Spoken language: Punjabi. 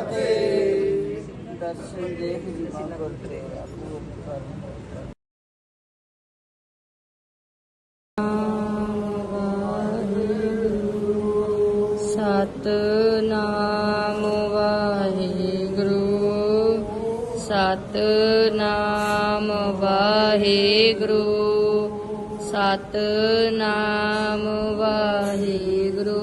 ਫਤਿਹ ਦਰਸ਼ਨ ਦੇਖ ਜੀ ਗੁਰ ਤੇ ਆਪੋ ਸਤਨਾਮ ਵਾਹਿਗੁਰੂ ਸਤਨਾਮ ਵਾਹਿਗੁਰੂ ਸਤਨਾਮ ਵਾਹਿਗੁਰੂ।